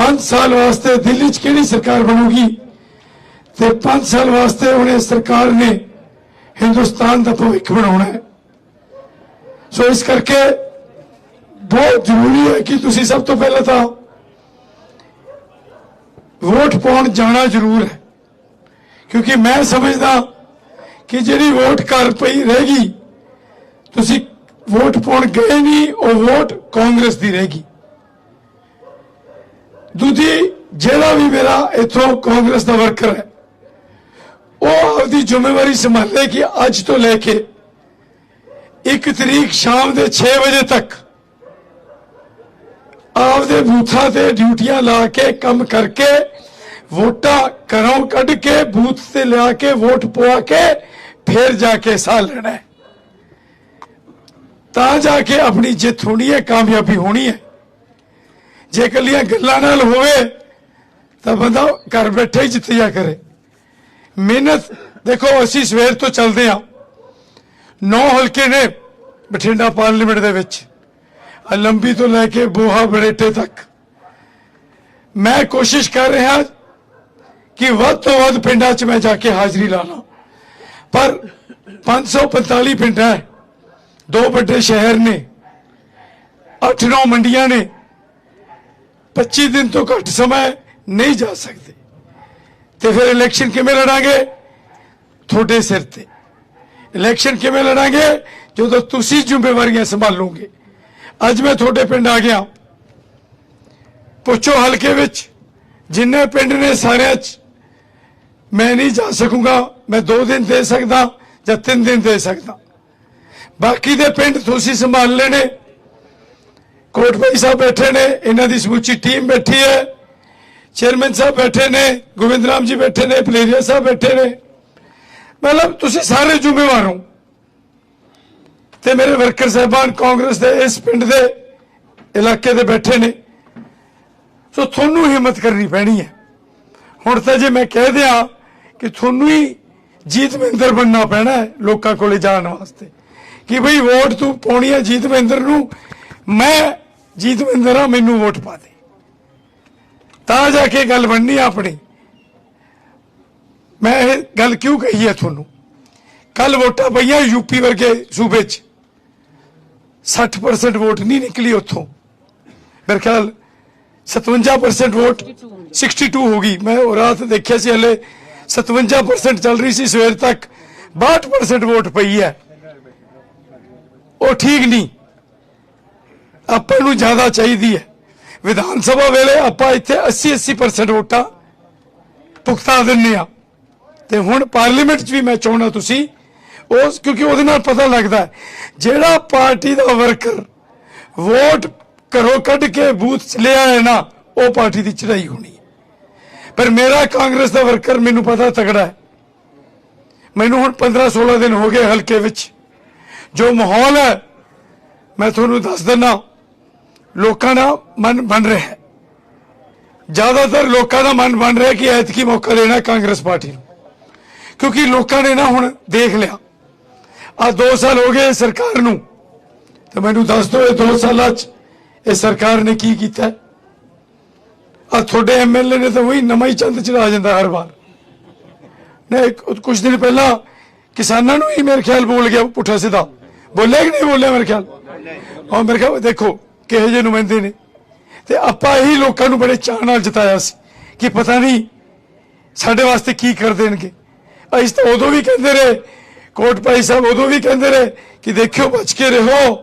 5 ਸਾਲ ਵਾਸਤੇ ਦਿੱਲੀ 'ਚ ਕਿਹੜੀ ਸਰਕਾਰ ਬਣੂਗੀ? ਤੇ 5 ਸਾਲ ਵਾਸਤੇ ਉਹਨੇ ਸਰਕਾਰ ਨੇ ਹਿੰਦੁਸਤਾਨ ਦਾ ਭਵਿੱਖ ਬਣਾਉਣਾ ਹੈ। ਸੋ ਇਸ ਕਰਕੇ ਬਹੁਤ ਜ਼ਰੂਰੀ ਹੈ ਕਿ ਤੁਸੀਂ ਸਭ ਤੋਂ ਪਹਿਲਾਂ ਤਾਂ ਵੋਟ ਪਾਉਣ ਜਾਣਾ ਜ਼ਰੂਰ ਹੈ। ਕਿਉਂਕਿ ਮੈਂ ਸਮਝਦਾ ਕਿ ਜਿਹੜੀ ਵੋਟ ਘਰ ਪਈ ਰਹੇਗੀ, ਤੁਸੀਂ ਵੋਟ ਪਾਉਣ ਗਏ ਨਹੀਂ, ਉਹ ਵੋਟ ਕਾਂਗਰਸ ਦੀ ਰਹੇਗੀ। ਦੂਜੀ, ਜਿਹੜਾ ਵੀ ਮੇਰਾ ਇਥੋਂ ਕਾਂਗਰਸ ਦਾ ਵਰਕਰ ਹੈ, ਉਹ ਆਪਦੀ ਜ਼ਿੰਮੇਵਾਰੀ ਸੰਭਾਲੇ ਕਿ ਅੱਜ ਤੋਂ ਲੈ ਕੇ 1 ਤਰੀਕ ਸ਼ਾਮ ਦੇ 6 ਵਜੇ ਤੱਕ ਆਪਦੇ ਬੂਥਾਂ ਤੇ ਡਿਊਟੀਆਂ ਲਾ ਕੇ ਕੰਮ ਕਰਕੇ ਵੋਟਾਂ ਘਰੋਂ ਕੱਢ ਕੇ ਬੂਥ ਤੇ ਲਿਆ ਕੇ ਵੋਟ ਪਵਾ ਕੇ ਫਿਰ ਜਾ ਕੇ ਸਾਹ ਲੈਣਾ ਤਾਂ ਜਾ ਕੇ ਆਪਣੀ ਜਿੱਤ ਹੋਣੀ ਹੈ, ਕਾਮਯਾਬੀ ਹੋਣੀ ਹੈ। ਜੇ ਕੱਲੀਆਂ ਗੱਲਾਂ ਨਾਲ ਹੋਵੇ, ਤਾਂ ਬੰਦਾ ਘਰ ਬੈਠੇ ਹੀ ਜਿੱਤ ਜਾ ਕਰੇ। ਮਿਹਨਤ, ਦੇਖੋ, ਅਸੀਂ ਸਵੇਰ ਤੋਂ ਚੱਲਦੇ ਹਾਂ। ਨੌ ਹਲਕੇ ਨੇ ਬਠਿੰਡਾ ਪਾਰਲੀਮੈਂਟ ਦੇ ਵਿੱਚ। ਆਹ ਲੰਬੀ ਤੋਂ ਲੈ ਕੇ ਬੋਹਾ ਬੜੇਟੇ ਤੱਕ। ਮੈਂ ਕੋਸ਼ਿਸ਼ ਕਰ ਰਿਹਾ ਕਿ ਵੱਧ ਤੋਂ ਵੱਧ ਪਿੰਡਾਂ 'ਚ ਮੈਂ ਜਾ ਕੇ ਹਾਜ਼ਰੀ ਲਾ ਲਾਂ। ਪਰ 545 ਪਿੰਡ ਹੈ। ਦੋ ਵੱਡੇ ਸ਼ਹਿਰ ਨੇ 8-9 ਮੰਡੀਆਂ ਨੇ 25 ਦਿਨ ਤੋਂ ਘੱਟ ਸਮਾਂ ਨਹੀਂ ਜਾ ਸਕਦੇ ਤੇ ਫਿਰ ਇਲੈਕਸ਼ਨ ਕਿਵੇਂ ਲੜਾਂਗੇ ਤੁਹਾਡੇ ਸਿਰ ਤੇ ਇਲੈਕਸ਼ਨ ਕਿਵੇਂ ਲੜਾਂਗੇ ਜਦੋਂ ਤੁਸੀਂ ਜ਼ਿੰਮੇਵਾਰੀਆਂ ਸੰਭਾਲੋਗੇ ਅੱਜ ਮੈਂ ਤੁਹਾਡੇ ਪਿੰਡ ਆ ਗਿਆ ਪੁੱਛੋ ਹਲਕੇ ਵਿੱਚ ਜਿੰਨੇ ਪਿੰਡ ਨੇ ਸਾਰਿਆਂ 'ਚ ਮੈਂ ਨਹੀਂ ਜਾ ਸਕੂੰਗਾ ਮੈਂ 2 ਦਿਨ ਦੇ ਸਕਦਾ ਜਾਂ 3 ਦਿਨ ਦੇ ਸਕਦਾ ਬਾਕੀ ਦੇ ਪਿੰਡ ਤੁਸੀਂ ਸੰਭਾਲ ਲੈਣੇ ਕੋਟ ਭਾਈ ਸਾਹਿਬ ਬੈਠੇ ਨੇ, ਇਹਨਾਂ ਦੀ ਸਮੁੱਚੀ ਟੀਮ ਬੈਠੀ ਹੈ। ਚੇਅਰਮੈਨ ਸਾਹਿਬ ਬੈਠੇ ਨੇ, ਗੋਬਿੰਦ ਰਾਮ ਜੀ ਬੈਠੇ ਨੇ, ਪਲੇਰੀਆ ਸਾਹਿਬ ਬੈਠੇ ਨੇ। ਮਤਲਬ ਤੁਸੀਂ ਸਾਰੇ ਜ਼ਿੰਮੇਵਾਰ ਹੋ। ਤੇ ਮੇਰੇ ਵਰਕਰ ਸਾਹਿਬਾਨ ਕਾਂਗਰਸ ਦੇ, ਇਸ ਪਿੰਡ ਦੇ ਇਲਾਕੇ ਦੇ ਬੈਠੇ ਨੇ। ਸੋ ਤੁਹਾਨੂੰ ਹਿੰਮਤ ਕਰਨੀ ਪੈਣੀ ਹੈ। ਹੁਣ ਤਾਂ ਜੇ ਮੈਂ ਕਹਿ ਦਿਆਂ ਕਿ ਤੁਹਾਨੂੰ ਹੀ ਜੀਤ ਮਹਿੰਦਰ ਬਣਨਾ ਪੈਣਾ ਹੈ ਲੋਕਾਂ ਕੋਲੇ ਜਾਣ ਵਾਸਤੇ। ਕਿ ਭਈ ਵੋਟ ਤੂੰ ਪਾਉਣੀ ਹੈ ਜੀਤ ਮਹਿੰਦਰ ਨੂੰ ਮੈਂ ਜੀਤਵਿੰਦਰ ਮਹਿੰਦਰ ਆ, ਮੈਨੂੰ ਵੋਟ ਪਾ ਦੇ। ਤਾਂ ਜਾ ਕੇ ਗੱਲ ਬਣਨੀ ਆਪਣੀ। ਮੈਂ ਇਹ ਗੱਲ ਕਿਉਂ ਕਹੀ ਹੈ ਤੁਹਾਨੂੰ? ਕੱਲ ਵੋਟਾਂ ਪਈਆਂ ਯੂਪੀ ਵਰਗੇ ਸੂਬੇ 'ਚ। 60% ਵੋਟ ਨਹੀਂ ਨਿਕਲੀ ਉੱਥੋਂ। ਮੇਰੇ ਖਿਆਲ 57% ਵੋਟ 62 ਹੋ ਗਈ। ਮੈਂ ਉਹ ਰਾਤ ਦੇਖਿਆ ਸੀ ਹਲੇ 57% ਚੱਲ ਰਹੀ ਸੀ ਸਵੇਰ ਤੱਕ। 62% ਵੋਟ ਪਈ ਹੈ। ਉਹ ਠੀਕ ਨਹੀਂ। ਆਪਾਂ ਨੂੰ ਜ਼ਿਆਦਾ ਚਾਹੀਦੀ ਹੈ। ਵਿਧਾਨ ਸਭਾ ਵੇਲੇ ਆਪਾਂ ਇੱਥੇ 80 80% ਵੋਟਾਂ ਭੁਗਤਾ ਦਿੰਨੇ ਆ ਤੇ ਹੁਣ ਪਾਰਲੀਮੈਂਟ 'ਚ ਵੀ ਮੈਂ ਚਾਹੁੰਦਾ ਤੁਸੀਂ, ਉਸ ਕਿਉਂਕਿ ਉਹਦੇ ਨਾਲ ਪਤਾ ਲੱਗਦਾ ਜਿਹੜਾ ਪਾਰਟੀ ਦਾ ਵਰਕਰ ਵੋਟ ਘਰੋਂ ਕੱਢ ਕੇ ਬੂਥ 'ਚ ਲਿਆ ਹੈ ਨਾ, ਉਹ ਪਾਰਟੀ ਦੀ ਚੜਾਈ ਹੋਣੀ ਹੈ। ਪਰ ਮੇਰਾ ਕਾਂਗਰਸ ਦਾ ਵਰਕਰ ਮੈਨੂੰ ਪਤਾ ਤਗੜਾ ਹੈ। ਮੈਨੂੰ ਹੁਣ 15 16 ਦਿਨ ਹੋ ਗਏ ਹਲਕੇ ਵਿੱਚ। ਜੋ ਮਾਹੌਲ ਹੈ, ਮੈਂ ਤੁਹਾਨੂੰ ਦੱਸ ਦਿੰਦਾ ਲੋਕਾਂ ਦਾ ਮਨ ਬਣ ਰਿਹਾ ਹੈ। ਜ਼ਿਆਦਾਤਰ ਲੋਕਾਂ ਦਾ ਮਨ ਬਣ ਰਿਹਾ ਕਿ ਐਤਕੀ ਮੌਕਾ ਦੇਣਾ ਕਾਂਗਰਸ ਪਾਰਟੀ ਨੂੰ। ਕਿਉਂਕਿ ਲੋਕਾਂ ਨੇ ਨਾ ਹੁਣ ਦੇਖ ਲਿਆ। ਆ 2 ਸਾਲ ਹੋ ਗਏ ਸਰਕਾਰ ਨੂੰ। ਤੇ ਮੈਨੂੰ ਦੱਸ ਦਿਓ ਇਹ 2 ਸਾਲਾਂ 'ਚ ਇਹ ਸਰਕਾਰ ਨੇ ਕੀ ਕੀਤਾ ਆ ਤੁਹਾਡੇ ਐਮਐਲਏ ਨੇ ਤਾਂ ਉਹੀ ਨਵਾਂ ਹੀ ਚੰਦ ਚੜਾ ਜਾਂਦਾ ਹਰ ਵਾਰ। ਨੇ ਕੁਝ ਦਿਨ ਪਹਿਲਾਂ ਕਿਸਾਨਾਂ ਨੂੰ ਹੀ ਮੇਰੇ ਖਿਆਲ ਬੋਲ ਗਿਆ ਪੁੱਠਾ ਸਿੱਧਾ। ਬੋਲਿਆ ਕਿ ਨਹੀਂ ਬੋਲਿਆ ਮੇਰੇ ਖਿਆਲ? ਉਹ ਮੇਰੇ ਖਿਆਲ ਦੇਖੋ ਕਿਹੋ ਜਿਹੇ ਨੁਮਾਇੰਦੇ ਨੇ? ਤੇ ਆਪਾਂ ਇਹੀ ਲੋਕਾਂ ਨੂੰ ਬੜੇ ਚਾਅ ਨਾਲ ਜਿਤਾਇਆ ਸੀ ਕਿ ਪਤਾ ਨਹੀਂ ਸਾਡੇ ਵਾਸਤੇ ਕੀ ਕਰ ਦੇਣਗੇ। ਅਸੀਂ ਤਾਂ ਉਦੋਂ ਵੀ ਕਹਿੰਦੇ ਰਹੇ, ਕੋਟ ਭਾਈ ਸਾਹਿਬ ਉਦੋਂ ਵੀ ਕਹਿੰਦੇ ਰਹੇ ਕਿ ਦੇਖਿਓ ਬਚ ਕੇ ਰਹੋ।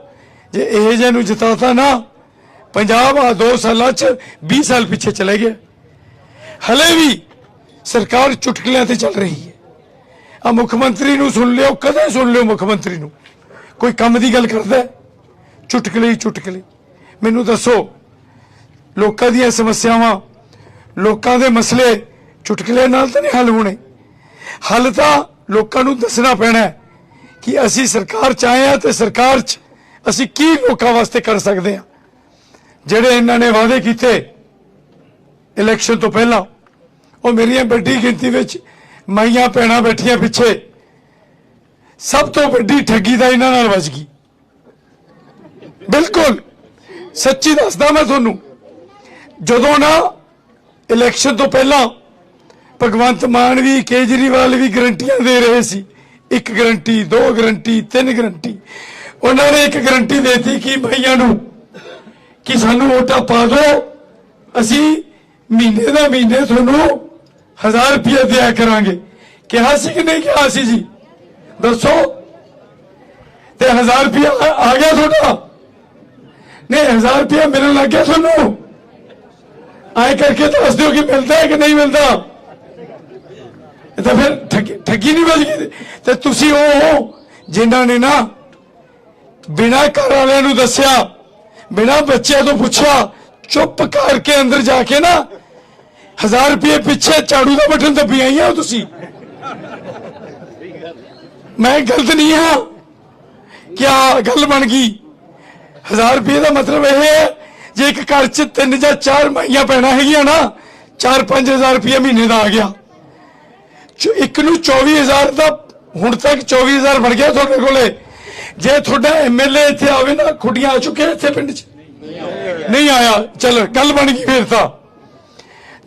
ਜੇ ਇਹ ਜਿਹੇ ਨੂੰ ਜਿਤਾਤਾ ਨਾ, ਪੰਜਾਬ ਆ 2 ਸਾਲਾਂ ਚ 20 ਸਾਲ ਪਿੱਛੇ ਚਲੇ ਗਿਆ। ਹਲੇ ਵੀ ਸਰਕਾਰ ਚੁਟਕਲਿਆਂ ਤੇ ਚੱਲ ਰਹੀ ਹੈ। ਆ ਮੁੱਖ ਮੰਤਰੀ ਨੂੰ ਸੁਣ ਲਿਓ, ਕਦੇ ਸੁਣ ਲਿਓ ਮੁੱਖ ਮੰਤਰੀ ਨੂੰ। ਕੋਈ ਕੰਮ ਦੀ ਗੱਲ ਕਰਦਾ ਹੈ? ਚੁਟਕਲੇ ਹੀ ਚੁਟਕਲੇ। ਮੈਨੂੰ ਦੱਸੋ, ਲੋਕਾਂ ਦੀਆਂ ਸਮੱਸਿਆਵਾਂ, ਲੋਕਾਂ ਦੇ ਮਸਲੇ ਚੁਟਕਲੇ ਨਾਲ ਤਾਂ ਨਹੀਂ ਹੱਲ ਹੋਣੇ? ਹੱਲ ਤਾਂ ਲੋਕਾਂ ਨੂੰ ਦੱਸਣਾ ਪੈਣਾ ਕਿ ਅਸੀਂ ਸਰਕਾਰ ਚ ਆਏ ਹਾਂ ਤੇ ਸਰਕਾਰ ਚ ਅਸੀਂ ਕੀ ਲੋਕਾਂ ਵਾਸਤੇ ਕਰ ਸਕਦੇ ਹਾਂ? ਜਿਹੜੇ ਇਹਨਾਂ ਨੇ ਵਾਅਦੇ ਕੀਤੇ ਇਲੈਕਸ਼ਨ ਤੋਂ ਪਹਿਲਾਂ, ਉਹ ਮੇਰੀਆਂ ਵੱਡੀ ਗਿਣਤੀ ਵਿੱਚ ਮਾਈਆਂ ਭੈਣਾਂ ਬੈਠੀਆਂ ਪਿੱਛੇ, ਸਭ ਤੋਂ ਵੱਡੀ ਠੱਗੀ ਦਾ ਇਹਨਾਂ ਨਾਲ ਵੱਜ ਗਈ। ਬਿਲਕੁਲ। ਸੱਚੀ ਦੱਸਦਾ ਮੈਂ ਤੁਹਾਨੂੰ, ਜਦੋਂ ਨਾ ਇਲੈਕਸ਼ਨ ਤੋਂ ਪਹਿਲਾਂ ਭਗਵੰਤ ਮਾਨ ਵੀ, ਕੇਜਰੀਵਾਲ ਵੀ ਗਰੰਟੀਆਂ ਦੇ ਰਹੇ ਸੀ, ਇੱਕ ਗਰੰਟੀ ਦੋ ਗਰੰਟੀ ਤਿੰਨ ਗਰੰਟੀ ਉਹਨਾਂ ਨੇ ਇੱਕ ਗਰੰਟੀ ਦੇਤੀ ਕਿ ਭਈਆਂ ਨੂੰ ਕਿ ਸਾਨੂੰ ਵੋਟਾਂ ਪਾ ਦਿਓ। ਅਸੀਂ ਮਹੀਨੇ ਦਾ ਮਹੀਨੇ ਤੁਹਾਨੂੰ 1000 ਰੁਪਏ ਦਿਆ ਕਰਾਂਗੇ। ਕਿਹਾ ਸੀ ਕਿ ਨਹੀਂ ਕਿਹਾ ਸੀ ਜੀ? ਦੱਸੋ। ਤੇ 1000 ਰੁਪਏ ਆ ਗਿਆ ਤੁਹਾਡਾ। ਨਹੀਂ 1000 ਰੁਪਏ ਮਿਲਣ ਲੱਗ ਗਿਆ ਤੁਹਾਨੂੰ। ਆਏ ਕਰਕੇ ਦੱਸ ਦਿਓ ਕਿ ਮਿਲਦਾ ਹੈ ਕਿ ਨਹੀਂ ਮਿਲਦਾ। ਇਹ ਤਾਂ ਫਿਰ ਠੱਗੀ ਠੱਗੀ ਨਹੀਂ ਵੱਜ ਗਈ। ਤੇ ਤੁਸੀਂ ਉਹ ਹੋ ਜਿਨ੍ਹਾਂ ਨੇ ਨਾ ਬਿਨਾਂ ਘਰ ਵਾਲਿਆਂ ਨੂੰ ਦੱਸਿਆ, ਬਿਨਾਂ ਬੱਚਿਆਂ ਤੋਂ ਪੁੱਛਿਆ, ਚੁੱਪ ਕਰਕੇ ਅੰਦਰ ਜਾ ਕੇ ਨਾ 1000 ਰੁਪਏ ਪਿੱਛੇ ਝਾੜੂ ਦਾ ਬਟਨ ਦੱਬੀ ਆਈਆਂ ਹੋ ਤੁਸੀਂ। ਮੈਂ ਗਲਤ ਨਹੀਂ ਹਾਂ। ਕਿਆ ਗੱਲ ਬਣ ਗਈ? 1000 ਰੁਪਏ ਦਾ ਮਤਲਬ ਇਹ ਹੈ, ਜੇ ਇੱਕ ਘਰ 'ਚ ਤਿੰਨ ਜਾਂ ਚਾਰ ਮਾਈਆਂ ਪੈਣਾ ਹੈਗੀਆਂ ਨਾ 4-5000 ਰੁਪਏ ਮਹੀਨੇ ਦਾ ਆ ਗਿਆ। ਚੋ ਇੱਕ ਨੂੰ 24000 ਦਾ, ਹੁਣ ਤੱਕ 24000 ਬਣ ਗਿਆ ਤੁਹਾਡੇ ਕੋਲੇ। ਜੇ ਤੁਹਾਡਾ ਐਮਐਲਏ ਇੱਥੇ ਆਵੇ ਨਾ, ਖੁੱਡੀਆਂ ਆ ਚੁੱਕੇ ਇੱਥੇ ਪਿੰਡ 'ਚ। ਨਹੀਂ ਆਇਆ। ਚਲ, ਗੱਲ ਬਣ ਗਈ ਫਿਰ ਤਾਂ।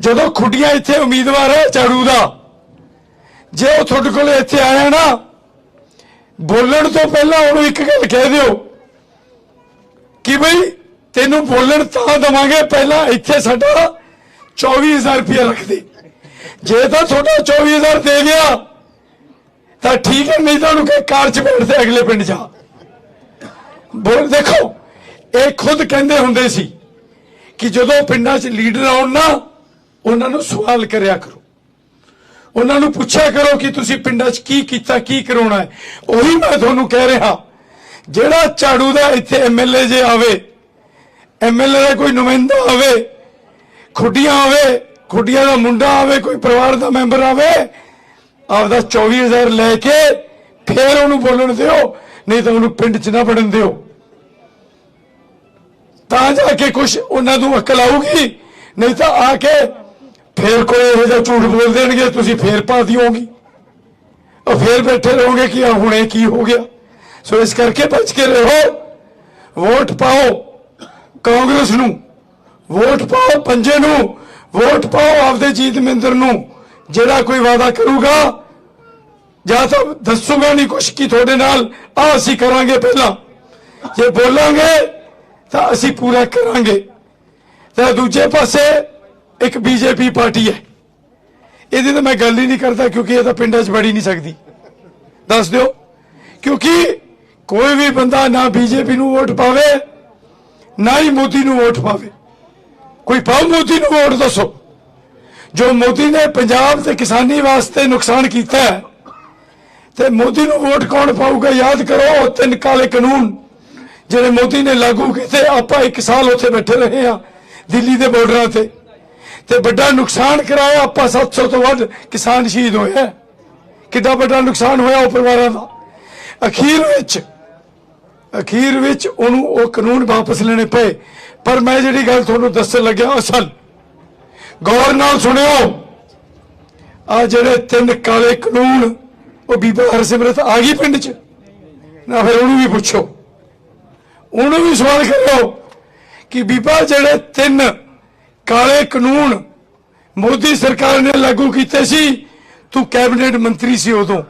ਜਦੋਂ ਖੁੱਡੀਆਂ ਇੱਥੇ ਉਮੀਦਵਾਰ ਹੈ ਝਾੜੂ ਦਾ, ਜੇ ਉਹ ਤੁਹਾਡੇ ਕੋਲੇ ਇੱਥੇ ਆਇਆ ਨਾ, ਬੋਲਣ ਤੋਂ ਪਹਿਲਾਂ ਉਹਨੂੰ ਇੱਕ ਗੱਲ ਕਹਿ ਦਿਓ। ਕਿ ਬਈ ਤੈਨੂੰ ਬੋਲਣ ਤਾਂ ਦਵਾਂਗੇ, ਪਹਿਲਾਂ ਇੱਥੇ ਸਾਡਾ 24000 ਰੁਪਏ ਰੱਖ ਦੇ। ਜੇ ਤਾਂ ਤੁਹਾਡਾ 24000 ਦੇ ਗਿਆ, ਤਾਂ ਠੀਕ ਹੈ, ਨਹੀਂ ਤੁਹਾਨੂੰ ਕਹੇ ਕਾਰ 'ਚ ਬੈਠ ਤੇ ਅਗਲੇ ਪਿੰਡ ਜਾ। ਬੋਲ, ਦੇਖੋ, ਇਹ ਖੁਦ ਕਹਿੰਦੇ ਹੁੰਦੇ ਸੀ ਕਿ ਜਦੋਂ ਪਿੰਡਾਂ 'ਚ ਲੀਡਰ ਆਉਣ ਨਾ, ਉਹਨਾਂ ਨੂੰ ਸਵਾਲ ਕਰਿਆ ਕਰੋ। ਉਹਨਾਂ ਨੂੰ ਪੁੱਛਿਆ ਕਰੋ ਕਿ ਤੁਸੀਂ ਪਿੰਡਾਂ 'ਚ ਕੀ ਕੀਤਾ, ਕੀ ਕਰਾਉਣਾ ਹੈ। ਉਹੀ ਮੈਂ ਤੁਹਾਨੂੰ ਕਹਿ ਰਿਹਾ। ਜਿਹੜਾ ਝਾੜੂ ਦਾ ਇੱਥੇ ਐਮਐਲਏ ਜੇ ਆਵੇ ਐਮਐਲਏ ਦਾ ਕੋਈ ਨੁਮਾਇੰਦਾ ਆਵੇ, ਖੁੱਡੀਆਂ ਆਵੇ, ਖੁੱਡੀਆਂ ਦਾ ਮੁੰਡਾ ਆਵੇ, ਕੋਈ ਪਰਿਵਾਰ ਦਾ ਮੈਂਬਰ ਆਵੇ, ਆਪਦਾ 24000 ਲੈ ਕੇ ਫੇਰ ਉਹਨੂੰ ਬੋਲਣ ਦਿਓ, ਨਹੀਂ ਤਾਂ ਉਹਨੂੰ ਪਿੰਡ 'ਚ ਨਾ ਵੜਨ ਦਿਓ। ਤਾਂ ਜਾ ਕੇ ਕੁਝ ਉਹਨਾਂ ਨੂੰ ਅਕਲ ਆਊਗੀ, ਨਹੀਂ ਤਾਂ ਆ ਕੇ ਫੇਰ ਕੋਈ ਇਹੋ ਜਿਹਾ ਝੂਠ ਬੋਲ ਦੇਣਗੇ, ਤੁਸੀਂ ਫੇਰ ਪਾ ਦਿਓਗੀ। ਉਹ ਫੇਰ ਬੈਠੇ ਰਹੋਗੇ ਕਿ ਆ ਹੁਣੇ ਕੀ ਹੋ ਗਿਆ। ਸੋ ਇਸ ਕਰਕੇ ਬਚ ਕੇ ਰਹੋ। ਵੋਟ ਪਾਓ ਕਾਂਗਰਸ ਨੂੰ। ਵੋਟ ਪਾਓ ਪੰਜੇ ਨੂੰ। ਵੋਟ ਪਾਓ ਆਪਦੇ ਜੀਤ ਮਹਿੰਦਰ ਨੂੰ, ਜਿਹੜਾ ਕੋਈ ਵਾਅਦਾ ਕਰੂਗਾ। ਜਾਂ ਤਾਂ ਦੱਸੂਗਾ ਨਹੀਂ ਕੁਛ ਕੀ ਤੁਹਾਡੇ ਨਾਲ ਆ ਅਸੀਂ ਕਰਾਂਗੇ ਪਹਿਲਾਂ। ਜੇ ਬੋਲਾਂਗੇ, ਤਾਂ ਅਸੀਂ ਪੂਰਾ ਕਰਾਂਗੇ। ਤੇ ਦੂਜੇ ਪਾਸੇ ਇੱਕ ਬੀਜੇਪੀ ਪਾਰਟੀ ਹੈ। ਇਹਦੀ ਤਾਂ ਮੈਂ ਗੱਲ ਹੀ ਨਹੀਂ ਕਰਦਾ ਕਿਉਂਕਿ ਇਹ ਤਾਂ ਪਿੰਡਾਂ 'ਚ ਬੜੀ ਨਹੀਂ ਸਕਦੀ। ਦੱਸ ਦਿਓ। ਕਿਉਂਕਿ ਕੋਈ ਵੀ ਬੰਦਾ ਨਾ ਬੀਜੇਪੀ ਨੂੰ ਵੋਟ ਪਾਵੇ, ਨਾ ਹੀ ਮੋਦੀ ਨੂੰ ਵੋਟ ਪਾਵੇ। ਕੋਈ ਪਾਉ ਮੋਦੀ ਨੂੰ ਵੋਟ ਦੱਸੋ। ਜੋ ਮੋਦੀ ਨੇ ਪੰਜਾਬ ਤੇ ਕਿਸਾਨੀ ਵਾਸਤੇ ਨੁਕਸਾਨ ਕੀਤਾ ਤੇ ਮੋਦੀ ਨੂੰ ਵੋਟ ਕੌਣ ਪਾਊਗਾ ਯਾਦ ਕਰੋ, ਤਿੰਨ ਕਾਲੇ ਕਾਨੂੰਨ ਜਿਹੜੇ ਮੋਦੀ ਨੇ ਲਾਗੂ ਕੀਤੇ, ਆਪਾਂ ਇੱਕ ਸਾਲ ਉੱਥੇ ਬੈਠੇ ਰਹੇ ਆ ਦਿੱਲੀ ਦੇ ਬਾਰਡਰਾਂ ਤੇ। ਤੇ ਵੱਡਾ ਨੁਕਸਾਨ ਕਰਾਇਆ ਆਪਾਂ 700 ਤੋਂ ਵੱਧ ਕਿਸਾਨ ਸ਼ਹੀਦ ਹੋਇਆ ਹੈ। ਕਿੱਡਾ ਵੱਡਾ ਨੁਕਸਾਨ ਹੋਇਆ ਉਹ ਪਰਿਵਾਰਾਂ ਦਾ। ਅਖੀਰ ਵਿੱਚ ਅਖੀਰ ਵਿੱਚ ਉਹਨੂੰ ਉਹ ਕਾਨੂੰਨ ਵਾਪਸ ਲੈਣੇ ਪਏ। ਪਰ ਮੈਂ ਜਿਹੜੀ ਗੱਲ ਤੁਹਾਨੂੰ ਦੱਸਣ ਲੱਗਿਆ ਅਸਲ। ਗੌਰ ਨਾਲ ਸੁਣਿਓ। ਆ ਜਿਹੜੇ ਤਿੰਨ ਕਾਲੇ ਕਾਨੂੰਨ, ਉਹ ਬੀਬਾ ਹਰਸਿਮਰਤ ਆ ਗਈ ਪਿੰਡ 'ਚ। ਨਾ ਫਿਰ ਉਹਨੂੰ ਵੀ ਪੁੱਛੋ। ਉਹਨੂੰ ਵੀ ਸਵਾਲ ਕਰਿਓ ਕਿ ਬੀਬਾ ਜਿਹੜੇ ਤਿੰਨ ਕਾਲੇ ਕਾਨੂੰਨ ਮੋਦੀ ਸਰਕਾਰ ਨੇ ਲਾਗੂ ਕੀਤੇ ਸੀ, ਤੂੰ ਕੈਬਨਿਟ ਮੰਤਰੀ ਸੀ ਉਦੋਂ।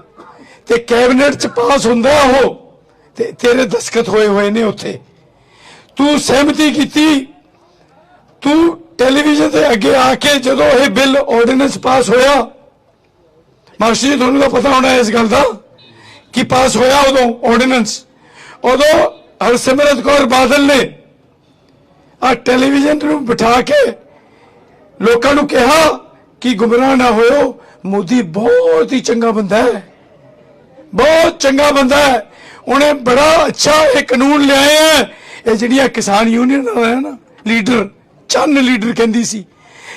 ਤੇ ਕੈਬਨਿਟ 'ਚ ਪਾਸ ਹੁੰਦਾ ਉਹ। ਤੇ ਤੇਰੇ ਦਸਖਤ ਹੋਏ ਹੋਏ ਨੇ ਉੱਥੇ। ਤੂੰ ਸਹਿਮਤੀ ਕੀਤੀ। ਤੂੰ ਟੈਲੀਵਿਜ਼ਨ ਤੇ ਅੱਗੇ ਆ ਕੇ ਜਦੋਂ ਇਹ ਬਿੱਲ ਆਰਡੀਨੈਂਸ ਪਾਸ ਹੋਇਆ, ਮਾਸਟਰ ਜੀ, ਤੁਹਾਨੂੰ ਤਾਂ ਪਤਾ ਹੋਣਾ ਇਸ ਗੱਲ ਦਾ ਕਿ ਪਾਸ ਹੋਇਆ ਉਦੋਂ ਆਰਡੀਨੈਂਸ। ਉਦੋਂ ਹਰਸਿਮਰਤ ਕੌਰ ਬਾਦਲ ਨੇ ਆ ਟੈਲੀਵਿਜ਼ਨ ਨੂੰ ਬਿਠਾ ਕੇ ਲੋਕਾਂ ਨੂੰ ਕਿਹਾ ਕਿ ਗੁੰਮਰਾਹ ਨਾ ਹੋਇਓ, ਮੋਦੀ ਬਹੁਤ ਹੀ ਚੰਗਾ ਬੰਦਾ ਹੈ। ਬਹੁਤ ਚੰਗਾ ਬੰਦਾ ਹੈ। ਉਹਨੇ ਬੜਾ ਅੱਛਾ ਇਹ ਕਾਨੂੰਨ ਲਿਆਇਆ ਹੈ। ਇਹ ਜਿਹੜੀਆਂ ਕਿਸਾਨ ਯੂਨੀਅਨ ਹੈ ਨਾ ਲੀਡਰ ਚੰਨ ਲੀਡਰ ਕਹਿੰਦੀ ਸੀ।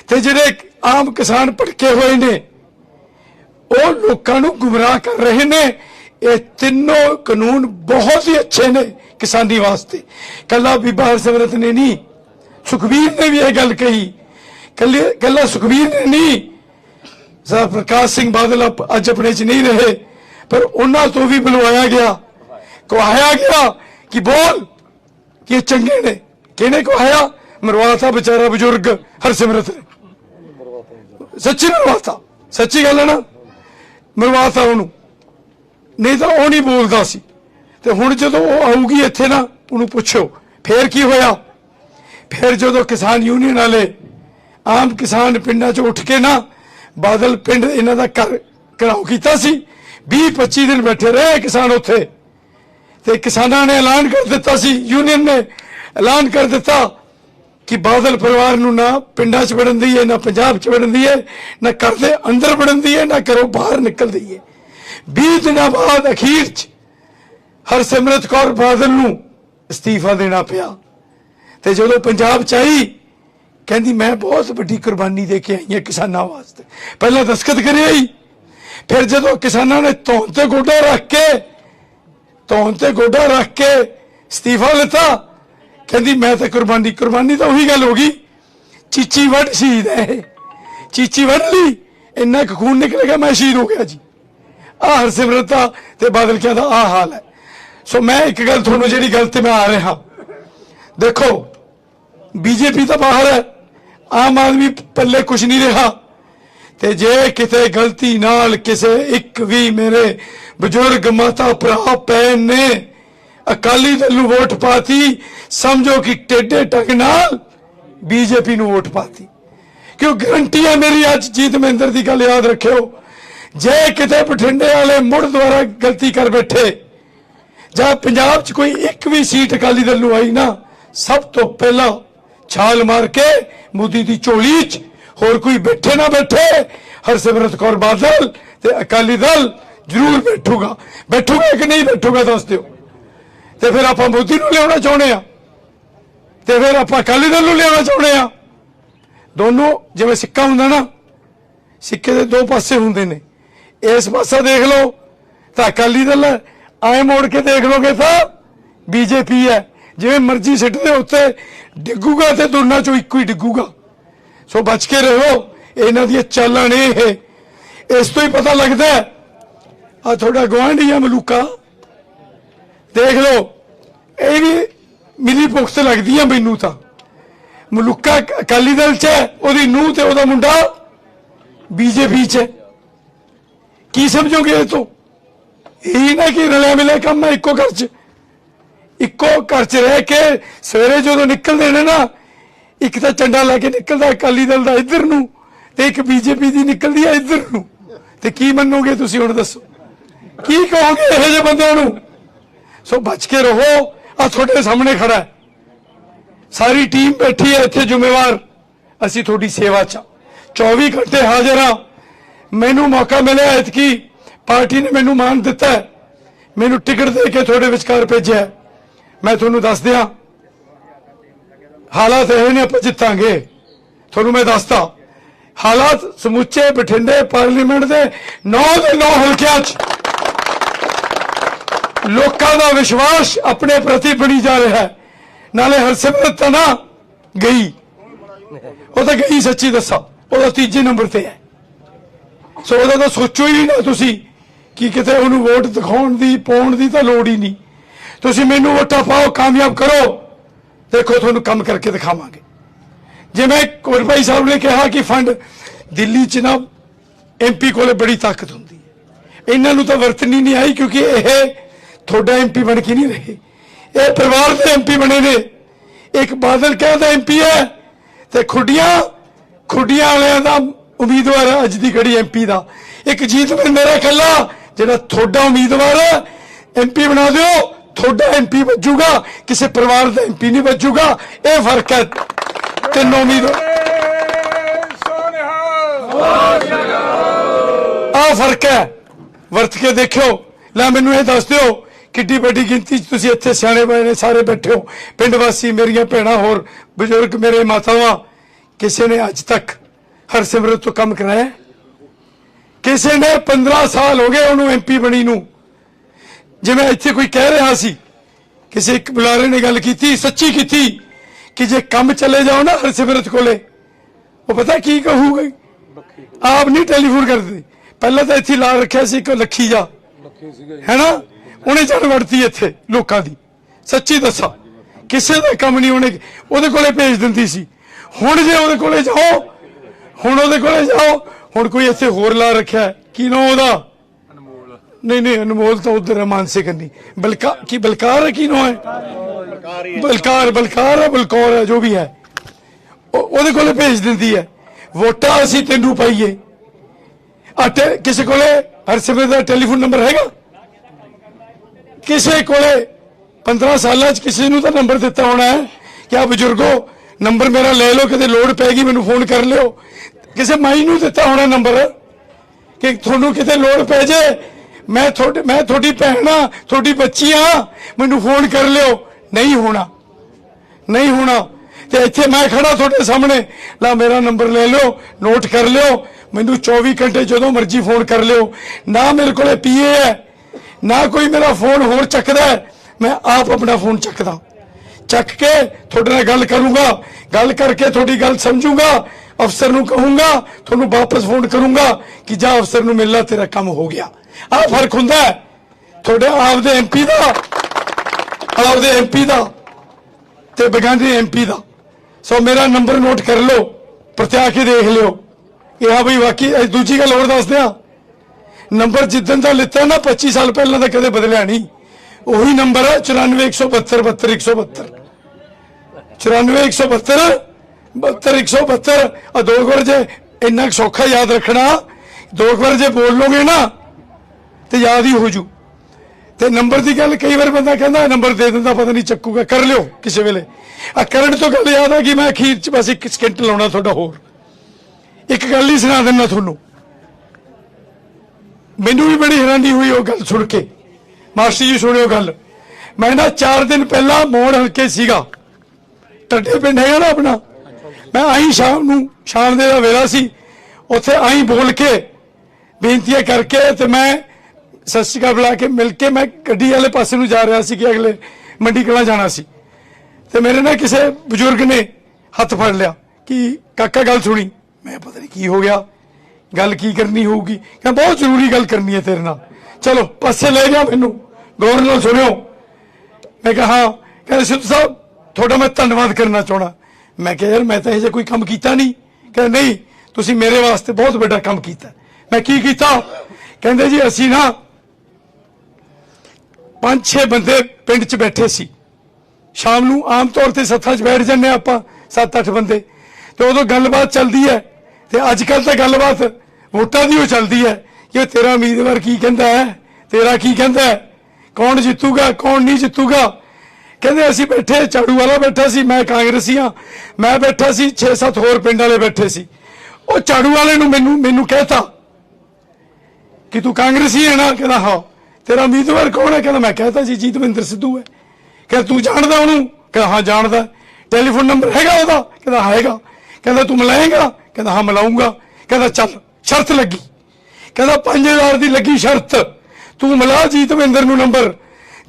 ਤੇ ਜਿਹੜੇ ਆਮ ਕਿਸਾਨ ਭੜਕੇ ਹੋਏ ਨੇ, ਉਹ ਲੋਕਾਂ ਨੂੰ ਗੁੰਮਰਾਹ ਕਰ ਰਹੇ ਨੇ। ਇਹ ਤਿੰਨੋਂ ਕਾਨੂੰਨ ਬਹੁਤ ਹੀ ਅੱਛੇ ਨੇ ਕਿਸਾਨੀ ਵਾਸਤੇ। ਕੱਲਾ ਬੀਬਾ ਸਿਮਰਤ ਨੇ ਨਹੀਂ, ਸੁਖਬੀਰ ਨੇ ਵੀ ਇਹ ਗੱਲ ਕਹੀ। ਕੱਲੇ, ਕੱਲਾ ਸੁਖਬੀਰ ਨੇ ਨਹੀਂ ਸਰ ਪ੍ਰਕਾਸ਼ ਸਿੰਘ ਬਾਦਲ ਅੱਜ ਆਪਣੇ ਚ ਨਹੀਂ ਰਹੇ, ਪਰ ਉਹਨਾਂ ਤੋਂ ਵੀ ਬੁਲਵਾਇਆ ਗਿਆ। ਕਹਾਇਆ ਗਿਆ ਕਿ ਬੋਲ, ਕਿ ਚੰਗੇ ਨੇ। ਕਿਹਨੇ ਕਹਾਇਆ? ਮਰਵਾਤਾ ਵਿਚਾਰਾ ਬਜ਼ੁਰਗ ਹਰਸਿਮਰਤ। ਨੇ ਸੱਚੀ ਮਰਵਾਤਾ ਸੱਚੀ ਗੱਲ ਹੈ ਨਾ? ਮਰਵਾਤਾ ਉਹਨੂੰ। ਨਹੀਂ ਤਾਂ ਉਹ ਨਹੀਂ ਬੋਲਦਾ ਸੀ। ਤੇ ਹੁਣ ਜਦੋਂ ਉਹ ਆਊਗੀ ਇੱਥੇ ਨਾ, ਉਹਨੂੰ ਪੁੱਛੋ, ਫੇਰ ਕੀ ਹੋਇਆ? ਫੇਰ ਜਦੋਂ ਕਿਸਾਨ ਯੂਨੀਅਨ ਵਾਲੇ ਆਮ ਕਿਸਾਨ ਪਿੰਡਾਂ 'ਚ ਉੱਠ ਕੇ ਨਾ, ਬਾਦਲ ਪਿੰਡ ਇਹਨਾਂ ਦਾ ਘਰ ਘਰਾਓ ਕੀਤਾ ਸੀ 20 25 ਦਿਨ ਬੈਠੇ ਰਹੇ ਕਿਸਾਨ ਉੱਥੇ। ਤੇ ਕਿਸਾਨਾਂ ਨੇ ਐਲਾਨ ਕਰ ਦਿੱਤਾ ਸੀ ਯੂਨੀਅਨ ਨੇ ਐਲਾਨ ਕਰ ਦਿੱਤਾ ਕਿ ਬਾਦਲ ਪਰਿਵਾਰ ਨੂੰ ਨਾ ਪਿੰਡਾਂ 'ਚ ਵੜਨ ਦੀ ਹੈ ਨਾ ਪੰਜਾਬ 'ਚ ਵੜਨ ਦੀ ਹੈ ਨਾ ਘਰ ਦੇ ਅੰਦਰ ਵੜਨ ਦੀ ਹੈ ਨਾ ਘਰੋਂ ਬਾਹਰ ਨਿਕਲਦੀ ਹੈ 20 ਦਿਨਾਂ ਬਾਅਦ ਅਖੀਰ 'ਚ ਹਰਸਿਮਰਤ ਕੌਰ ਬਾਦਲ ਨੂੰ ਅਸਤੀਫਾ ਦੇਣਾ ਪਿਆ ਤੇ ਜਦੋਂ ਪੰਜਾਬ 'ਚ ਆਈ ਕਹਿੰਦੀ ਮੈਂ ਬਹੁਤ ਵੱਡੀ ਕੁਰਬਾਨੀ ਦੇ ਕੇ ਆਈ ਹਾਂ ਕਿਸਾਨਾਂ ਵਾਸਤੇ ਪਹਿਲਾਂ ਦਸਖਤ ਕਰੇ ਆਈ ਫਿਰ ਜਦੋਂ ਕਿਸਾਨਾਂ ਨੇ ਧੌਣ ਤੇ ਗੋਡਾ ਰੱਖ ਕੇ ਧੌਣ ਤੇ ਗੋਡਾ ਰੱਖ ਕੇ ਅਸਤੀਫਾ ਲਿੱਤਾ। ਕਹਿੰਦੀ, ਮੈਂ ਤਾਂ ਕੁਰਬਾਨੀ ਕੁਰਬਾਨੀ ਤਾਂ ਉਹੀ ਗੱਲ ਹੋ ਗਈ। ਚੀਚੀ ਵੱਢ ਸ਼ਹੀਦ ਹੈ ਚੀਚੀ ਵੱਢ ਲਈ, ਇੰਨਾ ਕੁ ਖੂਨ ਨਿਕਲੇਗਾ ਮੈਂ ਸ਼ਹੀਦ ਹੋ ਗਿਆ ਜੀ। ਆ ਹਰਸਿਮਰਤ ਤੇ ਬਾਦਲ ਕਿਆ ਦਾ ਆ ਹਾਲ ਹੈ। ਸੋ ਮੈਂ ਇੱਕ ਗੱਲ ਤੁਹਾਨੂੰ ਜਿਹੜੀ ਗੱਲ ਤੇ ਮੈਂ ਆ ਰਿਹਾ ਦੇਖੋ, ਬੀਜੇਪੀ ਤਾਂ ਬਾਹਰ ਹੈ। ਆਮ ਆਦਮੀ ਪੱਲੇ ਕੁਝ ਨਹੀਂ ਰਿਹਾ। ਤੇ ਜੇ ਕਿਤੇ ਗਲਤੀ ਨਾਲ ਕਿਸੇ ਇੱਕ ਵੀ ਮੇਰੇ ਬਜ਼ੁਰਗ ਮਾਤਾ ਭਰਾ ਭੈਣ ਨੇ ਅਕਾਲੀ ਦਲ ਨੂੰ ਵੋਟ ਪਾਤੀ। ਸਮਝੋ ਕਿ ਟੇਡੇ ਟੰਗ ਨਾਲ ਬੀਜੇਪੀ ਨੂੰ ਵੋਟ ਪਾਤੀ। ਕਿਉਂ ਗਰੰਟੀ ਹੈ ਮੇਰੀ ਅੱਜ ਜੀਤ ਮਹਿੰਦਰ ਦੀ ਗੱਲ ਯਾਦ ਰੱਖਿਓ। ਜੇ ਕਿਤੇ ਬਠਿੰਡੇ ਵਾਲੇ ਮੁੜ ਦੁਆਰਾ ਗਲਤੀ ਕਰ ਬੈਠੇ, ਜਾਂ ਪੰਜਾਬ 'ਚ ਕੋਈ ਇੱਕ ਵੀ ਸੀਟ ਅਕਾਲੀ ਦਲ ਨੂੰ ਆਈ ਨਾ, ਸਭ ਤੋਂ ਪਹਿਲਾਂ ਛਾਲ ਮਾਰ ਕੇ ਮੋਦੀ ਦੀ ਝੋਲੀ 'ਚ ਹੋਰ ਕੋਈ ਬੈਠੇ ਨਾ ਬੈਠੇ। ਹਰਸਿਮਰਤ ਕੌਰ ਬਾਦਲ ਤੇ ਅਕਾਲੀ ਦਲ ਜ਼ਰੂਰ ਬੈਠੂਗਾ। ਬੈਠੂਗਾ ਕਿ ਨਹੀਂ ਬੈਠੂਗਾ ਦੱਸ ਦਿਓ। ਤੇ ਫਿਰ ਆਪਾਂ ਮੋਦੀ ਨੂੰ ਲਿਆਉਣਾ ਚਾਹੁੰਦੇ ਆ ਤੇ ਫਿਰ ਆਪਾਂ ਅਕਾਲੀ ਦਲ ਨੂੰ ਲਿਆਉਣਾ ਚਾਹੁੰਦੇ ਆ ਦੋਨੋਂ ਜਿਵੇਂ ਸਿੱਕਾ ਹੁੰਦਾ ਨਾ, ਸਿੱਕੇ ਦੇ ਦੋ ਪਾਸੇ ਹੁੰਦੇ ਨੇ। ਇਸ ਪਾਸਾ ਦੇਖ ਲਓ, ਤਾਂ ਅਕਾਲੀ ਦਲ ਹੈ ਆਏ ਮੋੜ ਕੇ ਦੇਖ ਲੋਗੇ ਤਾਂ ਬੀਜੇਪੀ ਹੈ। ਜਿਵੇਂ ਮਰਜ਼ੀ ਸਿੱਟ ਦੇ ਉੱਤੇ ਡਿੱਗੂਗਾ ਤੇ ਦੋਨਾਂ ਚੋਂ ਇੱਕੋ ਹੀ ਡਿੱਗੂਗਾ। ਸੋ ਬਚ ਕੇ ਰਹੋ। ਇਹਨਾਂ ਦੀਆਂ ਚਾਲਾਂ ਨੇ ਇਹ। ਇਸ ਤੋਂ ਹੀ ਪਤਾ ਲੱਗਦਾ ਆ ਤੁਹਾਡਾ ਗਵਾਂਢੀ ਆ ਮਲੂਕਾ। ਦੇਖ ਲਓ, ਇਹ ਵੀ ਮਿਲੀ ਭੁਗਤ ਲੱਗਦੀ ਆ ਮੈਨੂੰ ਤਾਂ। ਮਲੂਕਾ ਅਕਾਲੀ ਦਲ ਚ ਹੈ, ਉਹਦੀ ਨੂੰਹ ਤੇ ਉਹਦਾ ਮੁੰਡਾ ਬੀਜੇਪੀ ਚ ਹੈ। ਕੀ ਸਮਝੋਗੇ ਇਹ ਤੋਂ? ਇਹ ਨਾ ਕਿ ਰਲਿਆ ਮਿਲਿਆ ਕੰਮ ਹੈ ਇੱਕੋ ਘਰ ਚ। ਇੱਕੋ ਘਰ ਚ ਰਹਿ ਕੇ ਸਵੇਰੇ ਜਦੋਂ ਨਿਕਲਦੇ ਨੇ ਨਾ, ਇੱਕ ਤਾਂ ਝੰਡਾ ਲੈ ਕੇ ਨਿਕਲਦਾ ਅਕਾਲੀ ਦਲ ਦਾ ਇੱਧਰ ਨੂੰ, ਤੇ ਇੱਕ ਬੀਜੇਪੀ ਦੀ ਨਿਕਲਦੀ ਹੈ ਇੱਧਰ ਨੂੰ। ਤੇ ਕੀ ਮੰਨੋਗੇ ਤੁਸੀਂ ਹੁਣ ਦੱਸੋ? ਕੀ ਕਹੋਗੇ ਇਹੋ ਜਿਹੇ ਬੰਦਿਆਂ ਨੂੰ? ਸੋ ਬਚ ਕੇ ਰਹੋ ਆ ਤੁਹਾਡੇ ਸਾਹਮਣੇ ਖੜਾ ਹੈ। ਸਾਰੀ ਟੀਮ ਬੈਠੀ ਹੈ ਇੱਥੇ ਜ਼ਿੰਮੇਵਾਰ। ਅਸੀਂ ਤੁਹਾਡੀ ਸੇਵਾ 'ਚ 24 ਘੰਟੇ ਹਾਜ਼ਰ ਹਾਂ। ਮੈਨੂੰ ਮੌਕਾ ਮਿਲਿਆ ਇਤਕੀ ਪਾਰਟੀ ਨੇ ਮੈਨੂੰ ਮਾਨ ਦਿੱਤਾ ਮੈਨੂੰ ਟਿਕਟ ਦੇ ਕੇ ਤੁਹਾਡੇ ਵਿਚਕਾਰ ਭੇਜਿਆ ਮੈਂ ਤੁਹਾਨੂੰ ਦੱਸ ਦਿਆਂ, ਹਾਲਾਤ ਇਹ ਨੇ, ਆਪਾਂ ਜਿੱਤਾਂਗੇ। ਤੁਹਾਨੂੰ ਮੈਂ ਦੱਸਦਾ ਹਾਲਾਤ ਸਮੁੱਚੇ, ਬਠਿੰਡੇ ਪਾਰਲੀਮੈਂਟ ਦੇ 9 ਦੇ 9 ਹਲਕਿਆਂ 'ਚ। ਲੋਕਾਂ ਦਾ ਵਿਸ਼ਵਾਸ ਆਪਣੇ ਪ੍ਰਤੀ ਬਣੀ ਜਾ ਰਿਹਾ ਹੈ। ਨਾਲੇ ਹਰਸਿਮਰਤ ਤਾਂ ਨਾ ਗਈ। ਉਹ ਤਾਂ ਗਈ ਸੱਚੀ ਦੱਸਾਂ। ਉਹਦਾ ਤੀਜੇ ਨੰਬਰ ਤੇ ਹੈ। ਸੋ ਉਹਦਾ ਤਾਂ ਸੋਚੋ ਹੀ ਨਾ ਤੁਸੀਂ ਕਿ ਕਿਤੇ ਉਹਨੂੰ ਵੋਟ ਦਿਖਾਉਣ ਦੀ, ਪਾਉਣ ਦੀ ਤਾਂ ਲੋੜ ਹੀ ਨਹੀਂ। ਤੁਸੀਂ ਮੈਨੂੰ ਵੋਟਾਂ ਪਾਓ, ਕਾਮਯਾਬ ਕਰੋ। ਦੇਖੋ, ਤੁਹਾਨੂੰ ਕੰਮ ਕਰਕੇ ਦਿਖਾਵਾਂਗੇ। ਜਿਵੇਂ ਕੋਰਪਾਈ ਸਾਹਿਬ ਨੇ ਕਿਹਾ ਕਿ ਫੰਡ ਦਿੱਲੀ ਚ ਨਾ ਐਮਪੀ ਕੋਲੇ ਬੜੀ ਤਾਕਤ ਹੁੰਦੀ ਹੈ। ਇਹਨਾਂ ਨੂੰ ਤਾਂ ਵਰਤਣੀ ਨਹੀਂ ਆਈ ਕਿਉਂਕਿ ਇਹ ਤੁਹਾਡਾ ਐਮਪੀ ਬਣ ਕੇ ਨਹੀਂ ਰਹੇ। ਇਹ ਪਰਿਵਾਰ ਦੇ ਐਮਪੀ ਬਣੇ ਨੇ। ਇੱਕ ਬਾਦਲ ਕਹਿੰਦਾ ਐਮਪੀ ਹੈ ਤੇ ਖੁੱਡੀਆਂ ਖੁੱਡੀਆਂ ਵਾਲਿਆਂ ਦਾ ਉਮੀਦਵਾਰ ਹੈ ਅੱਜ ਦੀ ਘੜੀ ਐਮਪੀ ਦਾ। ਇੱਕ ਜੀਤ ਮੇਰਾ ਕੱਲਾ ਜਿਹੜਾ ਤੁਹਾਡਾ ਉਮੀਦਵਾਰ ਹੈ ਐਮਪੀ ਬਣਾ ਦਿਓ, ਤੁਹਾਡਾ ਐਮਪੀ ਵੱਜੂਗਾ, ਕਿਸੇ ਪਰਿਵਾਰ ਦਾ ਐਮਪੀ ਨਹੀਂ ਵੱਜੂਗਾ। ਇਹ ਫ਼ਰਕ ਹੈ। ਤਿੰਨੋਂ ਉਮੀਦਵਾਰ ਆ। ਫ਼ਰਕ ਹੈ। ਵਰਤ ਕੇ ਦੇਖਿਓ। ਲੈ ਮੈਨੂੰ ਇਹ ਦੱਸ ਦਿਓ, ਕਿੱਡੀ ਵੱਡੀ ਗਿਣਤੀ 'ਚ ਤੁਸੀਂ ਇੱਥੇ ਸਿਆਣੇ ਬਣੇ ਨੇ, ਸਾਰੇ ਬੈਠੇ ਹੋ। ਪਿੰਡ ਵਾਸੀ, ਮੇਰੀਆਂ ਭੈਣਾਂ ਹੋਰ, ਬਜ਼ੁਰਗ ਮੇਰੇ ਮਾਤਾਵਾਂ, ਕਿਸੇ ਨੇ ਅੱਜ ਤੱਕ ਹਰਸਿਮਰਤ ਤੋਂ ਕੰਮ ਕਰਾਇਆ? ਕਿਸੇ ਨੇ 15 ਸਾਲ ਹੋ ਗਏ ਉਹਨੂੰ ਐਮਪੀ ਬਣੀ ਨੂੰ। ਜਿਵੇਂ ਇੱਥੇ ਕੋਈ ਕਹਿ ਰਿਹਾ ਸੀ, ਕਿਸੇ ਇੱਕ ਬੁਲਾਰੇ ਨੇ ਗੱਲ ਕੀਤੀ, ਸੱਚੀ ਕੀਤੀ ਕਿ ਜੇ ਕੰਮ ਚਲੇ ਜਾਓ ਨਾ ਹਰਸਿਮਰਤ ਕੋਲੇ ਉਹ ਪਤਾ ਕੀ ਕਹੂਗਾ ਆਪ ਨਹੀਂ ਟੈਲੀਫੋਨ ਕਰਦੇ ਪਹਿਲਾਂ ਤਾਂ ਇੱਥੇ ਲਾ ਰੱਖਿਆ ਸੀ ਇੱਕ ਲੱਖੀ ਜਾ ਹੈਨਾ ਉਹਨੇ ਜੜ ਵੜਤੀ ਇੱਥੇ ਲੋਕਾਂ ਦੀ ਸੱਚੀ ਦੱਸਾਂ ਕਿਸੇ ਦਾ ਕੰਮ ਨਹੀਂ ਉਹਨੇ ਉਹਦੇ ਕੋਲੇ ਭੇਜ ਦਿੰਦੀ ਸੀ ਹੁਣ ਜੇ ਉਹਦੇ ਕੋਲੇ ਜਾਓ ਹੁਣ ਉਹਦੇ ਕੋਲੇ ਜਾਓ ਹੁਣ ਕੋਈ ਇੱਥੇ ਹੋਰ ਲਾ ਰੱਖਿਆ ਹੈ। ਕੀ ਨਾਮ ਉਹਦਾ ਅਨਮੋਲ ਨਹੀਂ ਨਹੀਂ ਅਨਮੋਲ ਤਾਂ ਉਧਰ ਹੈ ਮਾਨਸੇ ਕੰਨੀ ਬਲਕਾ ਕੀ ਬਲਕਾਰ ਹੈ ਕੀ ਨਾਮ ਹੈ ਬਲਕਾਰ ਬਲਕਾਰ ਹੈ, ਬਲਕੌਰ ਹੈ, ਜੋ ਵੀ ਹੈ। ਉਹ- ਉਹਦੇ ਕੋਲੇ ਭੇਜ ਦਿੰਦੀ ਹੈ। ਵੋਟਾਂ ਅਸੀਂ ਤੈਨੂੰ ਪਾਈਏ। ਅਤੇ ਕਿਸੇ ਕੋਲੇ ਹਰਸਿਮਰਤ ਦਾ ਟੈਲੀਫੋਨ ਨੰਬਰ ਹੈਗਾ? ਕਿਸੇ ਕੋਲੇ 15 ਸਾਲਾਂ ਚ ਕਿਸੇ ਨੂੰ ਤਾਂ ਨੰਬਰ ਦਿੱਤਾ ਹੋਣਾ ਹੈ ਕਿ ਆ ਬਜ਼ੁਰਗੋ, ਨੰਬਰ ਮੇਰਾ ਲੈ ਲਓ, ਕਿਤੇ ਲੋੜ ਪੈਗੀ, ਮੈਨੂੰ ਫੋਨ ਕਰ ਲਿਓ। ਕਿਸੇ ਮਾਈ ਨੂੰ ਦਿੱਤਾ ਹੋਣਾ ਨੰਬਰ ਕਿ ਤੁਹਾਨੂੰ ਕਿਤੇ ਲੋੜ ਪੈ ਜੇ? ਮੈਂ ਤੁਹਾਡੇ ਮੈਂ ਤੁਹਾਡੀ ਭੈਣ ਆ ਤੁਹਾਡੀ ਬੱਚੀ ਆ ਮੈਨੂੰ ਫੋਨ ਕਰ ਲਿਓ। ਨਹੀਂ ਹੋਣਾ। ਨਹੀਂ ਹੋਣਾ। ਤੇ ਇੱਥੇ ਮੈਂ ਖੜਾ ਤੁਹਾਡੇ ਸਾਹਮਣੇ। ਲਾ ਮੇਰਾ ਨੰਬਰ ਲੈ ਲਿਓ, ਨੋਟ ਕਰ ਲਿਓ। ਮੈਨੂੰ 24 ਘੰਟੇ ਜਦੋਂ ਮਰਜ਼ੀ ਫੋਨ ਕਰ ਲਿਓ। ਨਾ ਮੇਰੇ ਕੋਲੇ ਪੀਏ ਹੈ, ਨਾ ਕੋਈ ਮੇਰਾ ਫੋਨ ਹੋਰ ਚੱਕਦਾ ਮੈਂ ਆਪ ਆਪਣਾ ਫੋਨ ਚੱਕਦਾ। ਚੱਕ ਕੇ ਤੁਹਾਡੇ ਨਾਲ ਗੱਲ ਕਰੂੰਗਾ। ਗੱਲ ਕਰਕੇ ਤੁਹਾਡੀ ਗੱਲ ਸਮਝੂੰਗਾ। ਅਫਸਰ ਨੂੰ ਕਹੂੰਗਾ, ਤੁਹਾਨੂੰ ਵਾਪਸ ਫੋਨ ਕਰੂੰਗਾ ਕਿ ਜਾ ਅਫਸਰ ਨੂੰ ਮਿਲਣਾ ਤੇਰਾ ਕੰਮ ਹੋ ਗਿਆ। ਆਹ ਫ਼ਰਕ ਹੁੰਦਾ ਹੈ। ਤੁਹਾਡੇ ਆਪਦੇ ਐਮਪੀ ਦਾ ਆਪਦੇ ਐਮਪੀ ਦਾ ਤੇ ਬਗਾਨੀ ਐਮਪੀ ਦਾ। ਸੋ ਮੇਰਾ ਨੰਬਰ ਨੋਟ ਕਰ ਲਓ ਪ੍ਰਤਿਆ ਕੇ ਦੇਖ ਲਿਓ। ਇਹ ਹਾਂ ਬਈ ਵਾਕਈ ਦੂਜੀ ਗੱਲ ਹੋਰ ਦੱਸ ਦਿਆਂ। ਨੰਬਰ ਜਿੱਦਣ ਦਾ ਲਿੱਤਾ ਨਾ 25 ਸਾਲ ਪਹਿਲਾਂ ਦਾ ਕਦੇ ਬਦਲਿਆ ਨਹੀਂ। ਉਹੀ ਨੰਬਰ ਹੈ 94172 72172 94172 72172 ਆ ਦੋ ਵਾਰ ਜੇ ਇੰਨਾ ਕੁ ਸੌਖਾ ਯਾਦ ਰੱਖਣਾ, ਦੋ ਕੁ ਵਾਰ ਜੇ ਬੋਲ ਲੋਗੇ ਨਾ, ਤੇ ਯਾਦ ਹੀ ਹੋ ਜੂ। ਤੇ ਨੰਬਰ ਦੀ ਗੱਲ ਕਈ ਵਾਰ ਬੰਦਾ ਕਹਿੰਦਾ, ਨੰਬਰ ਦੇ ਦਿੰਦਾ, ਪਤਾ ਨਹੀਂ ਚੱਕੂਗਾ, ਕਰ ਲਿਓ ਕਿਸੇ ਵੇਲੇ। ਆ ਕਰਨ ਤੋਂ ਗੱਲ ਯਾਦ ਆ ਕਿ ਮੈਂ ਅਖੀਰ ਚ ਬਸ ਇੱਕ ਸਕਿੰਟ ਲਾਉਣਾ ਤੁਹਾਡਾ ਹੋਰ। ਇੱਕ ਗੱਲ ਹੀ ਸੁਣਾ ਦਿੰਦਾ ਤੁਹਾਨੂੰ। ਮੈਨੂੰ ਵੀ ਬੜੀ ਹੈਰਾਨੀ ਹੋਈ ਉਹ ਗੱਲ ਸੁਣ ਕੇ। ਮਾਸਟਰ ਜੀ, ਸੁਣਿਓ ਗੱਲ। ਮੈਂ ਨਾ 4 ਦਿਨ ਪਹਿਲਾਂ ਮੋੜ ਹਲਕੇ ਸੀਗਾ। ਟੱਡੇ ਪਿੰਡ ਹੈਗਾ ਨਾ ਆਪਣਾ। ਮੈਂ ਆਈ ਸ਼ਾਮ ਨੂੰ, ਸ਼ਾਮ ਦੇ ਦਾ ਵੇਲਾ ਸੀ। ਉੱਥੇ ਆਈ ਬੋਲ ਕੇ ਬੇਨਤੀਆਂ ਕਰਕੇ ਤੇ ਮੈਂ ਸਤਿ ਸ਼੍ਰੀ ਅਕਾਲ ਬੁਲਾ ਕੇ ਮਿਲ ਕੇ ਮੈਂ ਗੱਡੀ ਵਾਲੇ ਪਾਸੇ ਨੂੰ ਜਾ ਰਿਹਾ ਸੀ ਕਿ ਅਗਲੇ ਮੰਡੀ ਕਲਾ ਜਾਣਾ ਸੀ। ਤੇ ਮੇਰੇ ਨਾਲ ਕਿਸੇ ਬਜ਼ੁਰਗ ਨੇ ਹੱਥ ਫੜ ਲਿਆ ਕਿ ਕਾਕਾ ਗੱਲ ਸੁਣੀ। ਮੈਂ ਪਤਾ ਨਹੀਂ ਕੀ ਹੋ ਗਿਆ, ਗੱਲ ਕੀ ਕਰਨੀ ਹੋਊਗੀ? ਕਹਿੰਦਾ ਬਹੁਤ ਜ਼ਰੂਰੀ ਗੱਲ ਕਰਨੀ ਹੈ ਤੇਰੇ ਨਾਲ। ਚਲੋ, ਪਾਸੇ ਲੈ ਗਿਆ ਮੈਨੂੰ। ਗੌਰ ਨਾਲ ਸੁਣਿਓ। ਮੈਂ ਕਿਹਾ, ਹਾਂ। ਕਹਿੰਦੇ, ਸਿੱਧੂ ਸਾਹਿਬ, ਤੁਹਾਡਾ ਮੈਂ ਧੰਨਵਾਦ ਕਰਨਾ ਚਾਹਣਾ ਮੈਂ ਕਿਹਾ, ਯਾਰ, ਮੈਂ ਤਾਂ ਇਹ ਜਿਹਾ ਕੋਈ ਕੰਮ ਕੀਤਾ ਨਹੀਂ ਕਹਿੰਦੇ, ਨਹੀਂ, ਤੁਸੀਂ ਮੇਰੇ ਵਾਸਤੇ ਬਹੁਤ ਵੱਡਾ ਕੰਮ ਕੀਤਾ। ਮੈਂ ਕੀ ਕੀਤਾ? ਕਹਿੰਦੇ ਜੀ, ਅਸੀਂ ਨਾ ਪੰਜ ਛੇ ਬੰਦੇ ਪਿੰਡ 'ਚ ਬੈਠੇ ਸੀ। ਸ਼ਾਮ ਨੂੰ ਆਮ ਤੌਰ ਤੇ ਸੱਥਾਂ 'ਚ ਬੈਠ ਜੰਨੇ ਆਪਾਂ 7-8 ਬੰਦੇ। ਤੇ ਉਦੋਂ ਗੱਲਬਾਤ ਚੱਲਦੀ ਹੈ ਤੇ ਅੱਜ ਕੱਲ ਤਾਂ ਗੱਲਬਾਤ ਵੋਟਾਂ ਦੀ ਹੋ ਚੱਲਦੀ ਹੈ ਕਿ ਤੇਰਾ ਉਮੀਦਵਾਰ ਕੀ ਕਹਿੰਦਾ ਹੈ, ਤੇਰਾ ਕੀ ਕਹਿੰਦਾ ਹੈ, ਕੌਣ ਜਿੱਤੂਗਾ, ਕੌਣ ਨਹੀਂ ਜਿੱਤੂਗਾ। ਕਹਿੰਦੇ ਅਸੀਂ ਬੈਠੇ, ਝਾੜੂ ਵਾਲਾ ਬੈਠਾ ਸੀ, ਮੈਂ ਕਾਂਗਰਸੀ ਹਾਂ, ਮੈਂ ਬੈਠਾ ਸੀ 6-7 ਹੋਰ ਪਿੰਡ ਵਾਲੇ ਬੈਠੇ ਸੀ। ਉਹ ਝਾੜੂ ਵਾਲੇ ਨੂੰ ਮੈਨੂੰ ਮੈਨੂੰ ਕਹਿਤਾ ਕਿ ਤੂੰ ਕਾਂਗਰਸੀ ਹੈ ਨਾ? ਕਹਿੰਦਾ ਹਾਂ। ਤੇਰਾ ਉਮੀਦਵਾਰ ਕੌਣ ਹੈ? ਕਹਿੰਦਾ, ਮੈਂ ਕਹਤਾ ਜੀ ਜੀਤਵਿੰਦਰ ਸਿੱਧੂ ਹੈ। ਕਹਿੰਦਾ, ਤੂੰ ਜਾਣਦਾ ਉਹਨੂੰ? ਕਹਿੰਦਾ, ਹਾਂ, ਜਾਣਦਾ। ਟੈਲੀਫੋਨ ਨੰਬਰ ਹੈਗਾ ਉਹਦਾ? ਕਹਿੰਦਾ ਹੈਗਾ। ਕਹਿੰਦਾ, ਤੂੰ ਮਿਲਾਏਗਾ? ਕਹਿੰਦਾ, ਹਾਂ ਮਿਲਾਉਂਗਾ ਕਹਿੰਦਾ, ਚੱਲ, ਸ਼ਰਤ ਲੱਗੀ। ਕਹਿੰਦਾ 5000 ਦੀ ਲੱਗੀ ਸ਼ਰਤ। ਤੂੰ ਮਿਲਾ ਜੀਤਵਿੰਦਰ ਨੂੰ ਨੰਬਰ।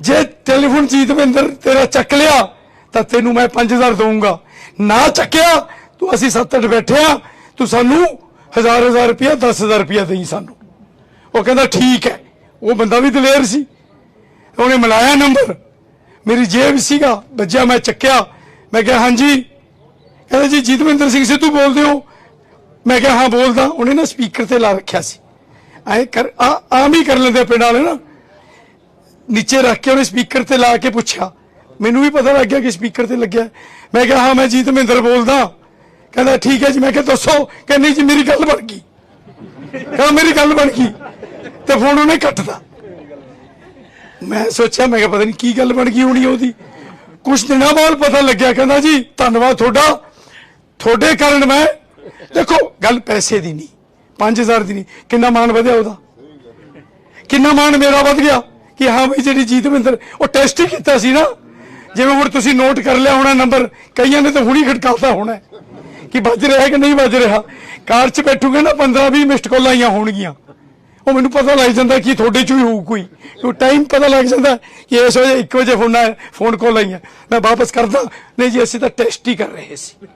ਜੇ ਟੈਲੀਫੋਨ ਜੀਤਵਿੰਦਰ ਤੇਰਾ ਚੱਕ ਲਿਆ, ਤਾਂ ਤੈਨੂੰ ਮੈਂ 5000 ਦਊਂਗਾ। ਨਾ ਚੱਕਿਆ, ਤੂੰ ਅਸੀਂ ਸੱਤ ਅੱਠ ਬੈਠੇ ਆ, ਤੂੰ ਸਾਨੂੰ ਹਜ਼ਾਰ ਹਜ਼ਾਰ ਰੁਪਇਆ 10000 ਰੁਪਇਆ ਦੇਈ ਸਾਨੂੰ। ਉਹ ਕਹਿੰਦਾ, ਠੀਕ ਹੈ। ਉਹ ਬੰਦਾ ਵੀ ਦਲੇਰ ਸੀ। ਉਹਨੇ ਮਿਲਾਇਆ ਨੰਬਰ। ਮੇਰੀ ਜੇਬ ਸੀਗਾ। ਬੱਜਿਆ ਮੈਂ ਚੱਕਿਆ। ਮੈਂ ਕਿਹਾ, ਹਾਂਜੀ। ਕਹਿੰਦਾ, ਜੀ ਜੀਤਵਿੰਦਰ ਸਿੰਘ ਸਿੱਧੂ ਬੋਲਦੇ ਹੋ? ਮੈਂ ਕਿਹਾ, ਹਾਂ, ਬੋਲਦਾ। ਉਹਨੇ ਨਾ ਸਪੀਕਰ ਤੇ ਲਾ ਰੱਖਿਆ ਸੀ। ਐ ਕਰ, ਆ, ਆਮ ਹੀ ਕਰ ਲੈਂਦੇ ਪਿੰਡ ਵਾਲੇ ਨਾ। ਨੀਚੇ ਰੱਖ ਕੇ ਉਹਨੇ ਸਪੀਕਰ ਤੇ ਲਾ ਕੇ ਪੁੱਛਿਆ। ਮੈਨੂੰ ਵੀ ਪਤਾ ਲੱਗ ਗਿਆ ਕਿ ਸਪੀਕਰ ਤੇ ਲੱਗਿਆ। ਮੈਂ ਕਿਹਾ, ਹਾਂ, ਮੈਂ ਜੀਤ ਮਹਿੰਦਰ ਬੋਲਦਾ। ਕਹਿੰਦਾ, ਠੀਕ ਹੈ ਜੀ। ਮੈਂ ਕਿਹਾ, ਦੱਸੋ। ਕਹਿੰਦਾ, ਨਹੀਂ ਜੀ, ਮੇਰੀ ਗੱਲ ਬਣ ਗਈ। ਕਹਿੰਦਾ, ਮੇਰੀ ਗੱਲ ਬਣ ਗਈ। ਤੇ ਫੋਨ ਉਹਨੇ ਕੱਟਦਾ ਮੈਂ ਸੋਚਿਆ, ਮੈਂ ਕਿਹਾ ਪਤਾ ਨਹੀਂ ਕੀ ਗੱਲ ਬਣ ਗਈ ਹੋਣੀ ਉਹਦੀ। ਕੁਝ ਦਿਨਾਂ ਬਾਅਦ ਪਤਾ ਲੱਗਿਆ, ਕਹਿੰਦਾ ਜੀ, ਧੰਨਵਾਦ ਤੁਹਾਡਾ। ਤੁਹਾਡੇ ਕਾਰਨ ਮੈਂ, ਦੇਖੋ, ਗੱਲ ਪੈਸੇ ਦੀ ਨਹੀਂ 5000 ਦੀ ਨਹੀਂ। ਕਿੰਨਾ ਮਾਣ ਵਧਿਆ ਉਹਦਾ? ਕਿੰਨਾ ਮਾਣ ਮੇਰਾ ਵਧ ਗਿਆ? ਕਿ ਹਾਂ ਬਈ ਜਿਹੜੀ ਜੀਤਵਿੰਦਰ ਉਹ ਟੈਸਟ ਹੀ ਕੀਤਾ ਸੀ ਨਾ। ਜਿਵੇਂ ਹੁਣ ਤੁਸੀਂ ਨੋਟ ਕਰ ਲਿਆ ਹੋਣਾ ਨੰਬਰ ਕਈਆਂ ਨੇ ਤਾਂ ਹੁਣੀ ਖੜਕਾਤਾ ਹੋਣਾ। ਕਿ ਵੱਜ ਰਿਹਾ ਕਿ ਨਹੀਂ ਵੱਜ ਰਿਹਾ? ਕਾਰ 'ਚ ਬੈਠੂਗੇ ਨਾ 15 20 ਮਿਸਡ ਕਾਲਾਂ ਆਈਆਂ ਹੋਣਗੀਆਂ। ਉਹ ਮੈਨੂੰ ਪਤਾ ਲੱਗ ਜਾਂਦਾ ਕਿ ਤੁਹਾਡੇ 'ਚੋਂ ਹੀ ਹੋਊ ਕੋਈ। ਉਹ ਟਾਈਮ ਪਤਾ ਲੱਗ ਜਾਂਦਾ ਕਿ ਇਸ ਵਜੇ 1 ਵਜੇ ਫੋਨ ਆਇਆ ਫੋਨ ਕਾਲ ਆਈਆਂ। ਮੈਂ ਵਾਪਸ ਕਰਦਾ। ਨਹੀਂ ਜੀ, ਅਸੀਂ ਤਾਂ ਟੈਸਟ ਹੀ ਕਰ ਰਹੇ ਸੀ।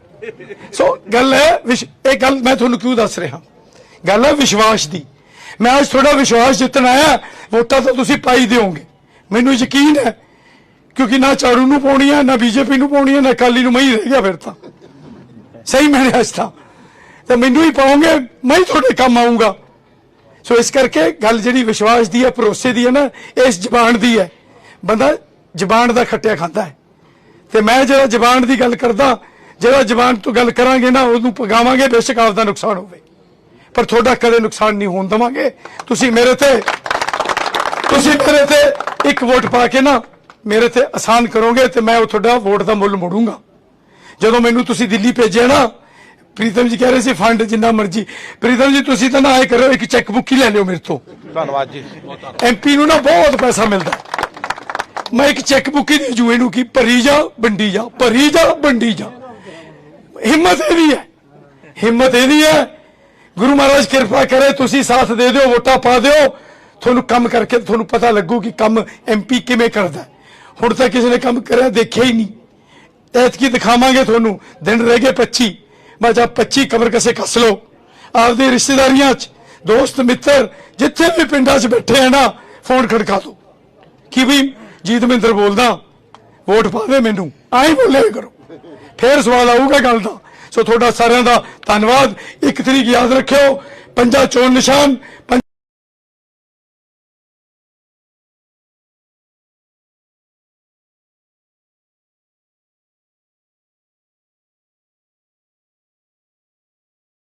ਸੋ ਗੱਲ ਹੈ ਵਿਸ਼- ਇਹ ਗੱਲ ਮੈਂ ਤੁਹਾਨੂੰ ਕਿਉਂ ਦੱਸ ਰਿਹਾ? ਗੱਲ ਹੈ ਵਿਸ਼ਵਾਸ ਦੀ। ਮੈਂ ਅੱਜ ਤੁਹਾਡਾ ਵਿਸ਼ਵਾਸ ਜਿੱਤਣ ਆਇਆ, ਵੋਟਾਂ ਤਾਂ ਤੁਸੀਂ ਪਾਈ ਦਿਓਗੇ। ਮੈਨੂੰ ਯਕੀਨ ਹੈ, ਕਿਉਂਕਿ ਨਾ ਝਾੜੂ ਨੂੰ ਪਾਉਣੀ ਹੈ ਨਾ ਬੀਜੇਪੀ ਨੂੰ ਪਾਉਣੀ ਹੈ ਨਾ ਅਕਾਲੀ ਨੂੰ ਮੈਂ ਹੀ ਰਹਿ ਗਿਆ ਫਿਰ ਤਾਂ। ਸਹੀ ਮੈਨੇ ਅੱਜ ਤਾਂ। ਤੇ ਮੈਨੂੰ ਹੀ ਪਾਉਂਗੇ ਮੈਂ ਹੀ ਤੁਹਾਡੇ ਕੰਮ ਆਉਂਗਾ ਸੋ ਇਸ ਕਰਕੇ ਗੱਲ ਜਿਹੜੀ ਵਿਸ਼ਵਾਸ ਦੀ ਹੈ, ਭਰੋਸੇ ਦੀ ਹੈ ਨਾ ਇਸ ਜ਼ਬਾਨ ਦੀ ਹੈ। ਬੰਦਾ ਜ਼ਬਾਨ ਦਾ ਖੱਟਿਆ ਖਾਂਦਾ ਹੈ। ਤੇ ਮੈਂ ਜਿਹੜਾ ਜ਼ਬਾਨ ਦੀ ਗੱਲ ਕਰਦਾ, ਜਿਹੜਾ ਜ਼ਬਾਨ ਤੋਂ ਗੱਲ ਕਰਾਂਗੇ ਨਾ, ਉਹਨੂੰ ਪਗਾਵਾਂਗੇ ਬੇਸ਼ੱਕ ਆਪਦਾ ਨੁਕਸਾਨ ਹੋਵੇ। ਪਰ ਤੁਹਾਡਾ ਕਦੇ ਨੁਕਸਾਨ ਨਹੀਂ ਹੋਣ ਦਵਾਂਗੇ। ਤੁਸੀਂ ਮੇਰੇ ਤੇ, ਤੁਸੀਂ ਮੇਰੇ ਤੇ ਇੱਕ ਵੋਟ ਪਾ ਕੇ ਨਾ, ਮੇਰੇ ਤੇ ਆਸਾਨ ਕਰੋਗੇ ਤੇ ਮੈਂ ਉਹ ਤੁਹਾਡਾ ਵੋਟ ਦਾ ਮੁੱਲ ਮੋੜੂੰਗਾ। ਜਦੋਂ ਮੈਨੂੰ ਤੁਸੀਂ ਦਿੱਲੀ ਭੇਜਿਆ ਨਾ ਪ੍ਰੀਤਮ ਜੀ ਕਹਿ ਰਹੇ ਸੀ ਫੰਡ ਜਿੰਨਾ ਮਰਜ਼ੀ। ਪ੍ਰੀਤਮ ਜੀ ਤੁਸੀਂ ਤਾਂ ਨਾ ਆਏ ਕਰੋ ਇੱਕ ਚੈੱਕ ਬੁੱਕ ਹੀ ਲੈ ਲਿਓ ਮੇਰੇ ਤੋਂ। ਧੰਨਵਾਦ ਜੀ। ਐਮਪੀ ਨੂੰ ਨਾ ਬਹੁਤ ਪੈਸਾ ਮਿਲਦਾ। ਮੈਂ ਇੱਕ ਚੈੱਕ ਬੁੱਕ ਹੀ ਦੇ ਜੂ ਇਹਨੂੰ ਕਿ ਭਰੀ ਜਾ ਵੰਡੀ ਜਾ ਭਰੀ ਜਾ ਵੰਡੀ ਜਾ। ਹਿੰਮਤ ਇਹਦੀ ਹੈ। ਹਿੰਮਤ ਇਹਦੀ ਹੈ। ਗੁਰੂ ਮਹਾਰਾਜ ਕਿਰਪਾ ਕਰੇ ਤੁਸੀਂ ਸਾਥ ਦੇ ਦਿਓ ਵੋਟਾਂ ਪਾ ਦਿਓ। ਤੁਹਾਨੂੰ ਕੰਮ ਕਰਕੇ ਤੁਹਾਨੂੰ ਪਤਾ ਲੱਗੂ ਕਿ ਕੰਮ ਐਮਪੀ ਕਿਵੇਂ ਕਰਦਾ। ਹੁਣ ਤਾਂ ਕਿਸੇ ਨੇ ਕੰਮ ਕਰਿਆ ਦੇਖਿਆ ਹੀ ਨਹੀਂ। ਐਤਕੀ ਦਿਖਾਵਾਂਗੇ ਤੁਹਾਨੂੰ। ਦਿਨ ਰਹਿ ਗਏ 25 ਬਸ ਆ 25 ਕਮਰ ਕਸੇ ਕੱਸ ਲਓ, ਆਪਦੇ ਰਿਸ਼ਤੇਦਾਰੀਆਂ 'ਚ, ਦੋਸਤ, ਮਿੱਤਰ, ਜਿੱਥੇ ਵੀ ਪਿੰਡਾਂ 'ਚ ਬੈਠੇ ਆ ਨਾ, ਫੋਨ ਖੜਕਾ ਦੋ। ਕਿ ਵੀ ਜੀਤ ਮਹਿੰਦਰ ਬੋਲਦਾ, ਵੋਟ ਪਾਵੇ ਦੇ ਮੈਨੂੰ ਆਈ ਬੋਲੇ ਕਰੋ। ਫੇਰ ਸਵਾਲ ਆਊਗਾ ਗੱਲ ਦਾ। ਸੋ ਤੁਹਾਡਾ ਸਾਰਿਆਂ ਦਾ ਧੰਨਵਾਦ। ਇੱਕ ਤਰੀਕ ਯਾਦ ਰੱਖਿਓ। ਪੰਜਾ ਚੋਣ ਨਿਸ਼ਾਨ ਪੰਜ-